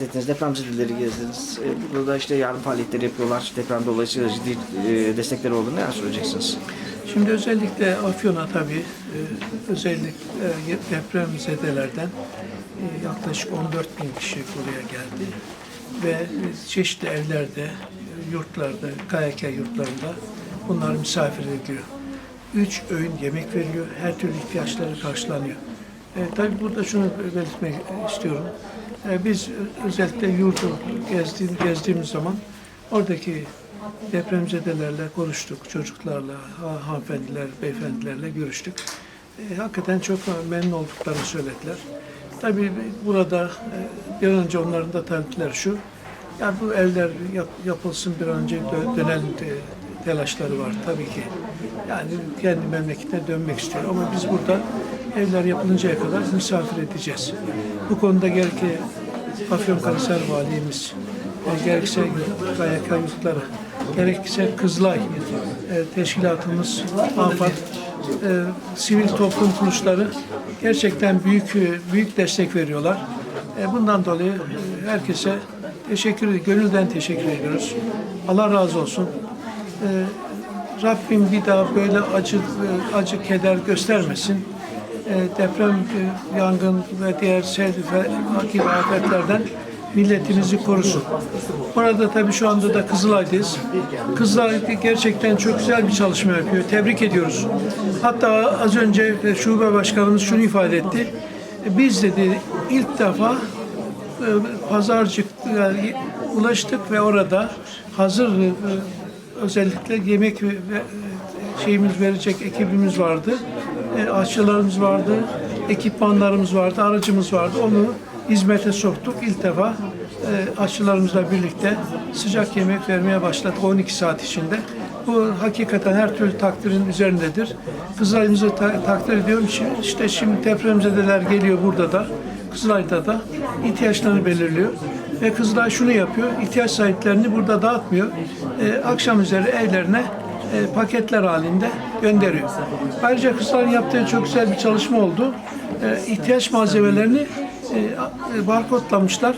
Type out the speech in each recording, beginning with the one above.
Gezdiniz, depremzedeleri gezdiniz. Ee, Burada da işte yardım faaliyetleri yapıyorlar. Deprem dolayısıyla ciddi e, destekleri olduğunu neler söyleyeceksiniz? Şimdi özellikle Afyon'a tabii e, özellikle e, depremzedelerden e, yaklaşık 14 bin kişi buraya geldi. Ve e, çeşitli evlerde, e, yurtlarda, KYK yurtlarında bunlar misafir ediliyor. Üç öğün yemek veriliyor, her türlü ihtiyaçları karşılanıyor. E, tabii burada şunu belirtmek istiyorum. E, biz özellikle yurdu gezdiğim, gezdiğimiz zaman oradaki depremzedelerle konuştuk, çocuklarla, ha- hanımefendiler, beyefendilerle görüştük. E, hakikaten çok memnun olduklarını söylediler. Tabii burada e, bir an önce onların da talepleri şu, yani bu evler yap- yapılsın bir an önce dö- te- telaşları var tabii ki. Yani kendi memleketine dönmek istiyor ama biz burada evler yapılıncaya kadar misafir edeceğiz. Bu konuda gerek Afyonkarahisar Valimiz, e, gerekse KYK yurtları, gerekse Kızılay e, teşkilatımız, AFAD, e, sivil toplum kuruluşları gerçekten büyük e, büyük destek veriyorlar. E, bundan dolayı e, herkese teşekkür gönülden teşekkür ediyoruz. Allah razı olsun. E, Rabbim bir daha böyle acı e, acı keder göstermesin. E, deprem, e, yangın ve diğer ve akil afetlerden milletimizi korusun. Burada tabii şu anda da Kızılay'dayız. Kızılay gerçekten çok güzel bir çalışma yapıyor. Tebrik ediyoruz. Hatta az önce e, şube başkanımız şunu ifade etti. Biz dedi ilk defa Pazarcık'a ulaştık ve orada hazır özellikle yemek şeyimiz verecek ekibimiz vardı. E, vardı, ekipmanlarımız vardı, aracımız vardı. Onu hizmete soktuk. İlk defa e, birlikte sıcak yemek vermeye başladık 12 saat içinde. Bu hakikaten her türlü takdirin üzerindedir. Kızılay'ımızı ta- takdir ediyorum. Şimdi, işte şimdi depremzedeler geliyor burada da. Kızılay'da da ihtiyaçlarını belirliyor. Ve Kızılay şunu yapıyor, ihtiyaç sahiplerini burada dağıtmıyor. Ee, akşam üzeri evlerine e, paketler halinde gönderiyor. Ayrıca Kızılay'ın yaptığı çok güzel bir çalışma oldu. Ee, ihtiyaç malzemelerini e, e, barkodlamışlar.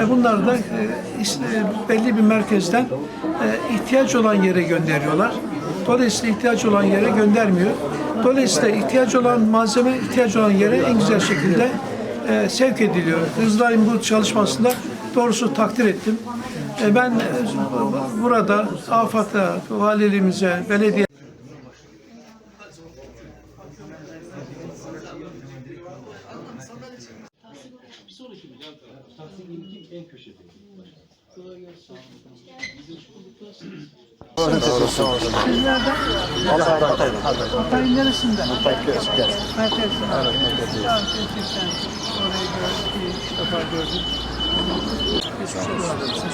E, bunları da e, e, belli bir merkezden e, ihtiyaç olan yere gönderiyorlar. Dolayısıyla ihtiyaç olan yere göndermiyor. Dolayısıyla ihtiyaç olan malzeme ihtiyaç olan yere en güzel şekilde e, sevk ediliyor. Kızılay'ın bu çalışmasında doğrusu takdir ettim. E, ben e, burada AFAD'a, valiliğimize, belediye Hatay'ın neresinden? Hatay Merkez'den. Evet, gerçekten orayı gördüm, ilk defa gördüm. Geçmiş olsun.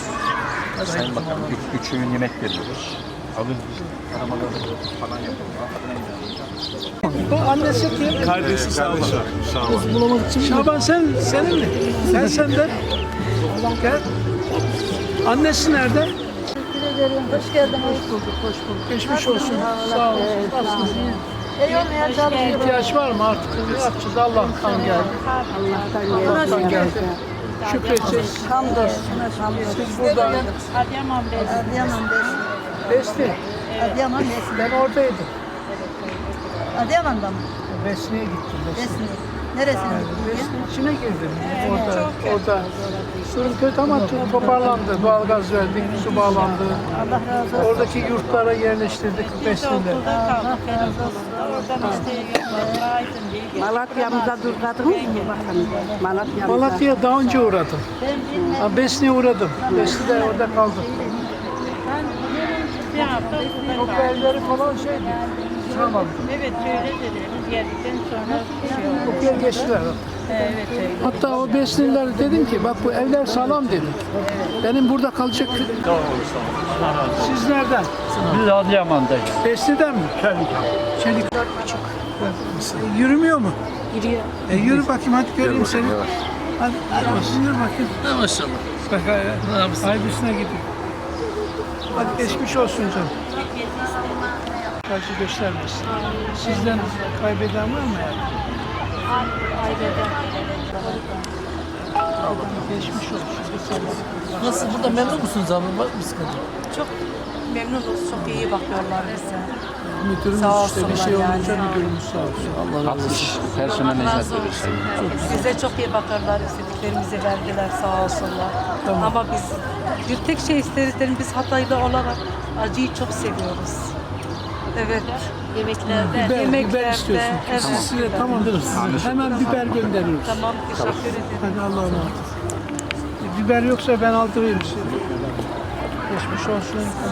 Sayın Bakanım, üç, üç öğün yemek veriyoruz. Alın aramaları falan yapalım. Bu annesi kim? Kardeşi sağ olun. Sağ olun. Şaban sen, senin mi? Sen senden. Gel. Annesi nerede? Teşekkür ederim. Hoş geldin. Hoş bulduk. Hoş bulduk. Geçmiş olsun. Sağ ol. Nasılsınız? İyi olmaya çalışıyorum. İhtiyaç var mı artık? Ne yapacağız? Allah'tan geldi. Allah'tan geldi. Şükredeceğiz. Hamdolsun. Siz burada Adıyaman Besi. Adıyaman Besi. Besti. Adıyaman Besi. Ben oradaydım. Adıyaman'da mı? Besni'ye gittim. Besni. Neresine gittin? Besni'nin içine girdim. Orada, orada. Durum kötü ama to- toparlandı. Doğalgaz verdik, su bağlandı. Allah razı olsun. Oradaki yurtlara yerleştirdik Besni'de. Allah razı olsun. Malatya'mıza durgadınız mı bakın? Malatya'mıza. Malatya'ya daha önce uğradım. Ben bilmem. Ha, Besni'ye uğradım. Besni'de orada kaldım. Bir hafta burada Çok evleri falan şeydi. Tamam. Evet öyle dedi. Biz geldikten sonra şey oldu. Çok yer geçtiler. Evet öyle. Hatta o Besniler dedim ki bak bu evler sağlam dedim. Benim burada kalacak. Siz nereden? Biz Adıyaman'dayız. Besni'den mi? Çelik. Çelik. küçük. Yürümüyor mu? Giriyor. E, yürü bakayım hadi göreyim seni. Hadi, hadi yürü bakayım. Maşallah. Bak ay, aybüsüne gidiyor. Hadi geçmiş olsun canım. Acı göstermesin. Sizden kaybeden var mı yani? Geçmiş olsun. Nasıl burada memnun musunuz abla? Var mı sıkıntı? Çok memnunuz, çok iyi bakıyorlar bize. Müdürümüz Sağ işte bir şey olunca yani. müdürümüz sağ olsun. Allah razı olsun. 60 personel hizmet verir. olsun. Bize çok iyi bakarlar, istediklerimizi verdiler sağ olsunlar. Tamam. Ama biz bir tek şey isteriz, biz Hataylı olarak acıyı çok seviyoruz. Evet. Yemeklerde. Biber, biber Yemeklerde, istiyorsun. evet. Siz size tamam. Hemen biber gönderiyoruz. Tamam, teşekkür ederim. Hadi Allah'a emanet. Biber yoksa ben aldırayım size. Geçmiş olsun.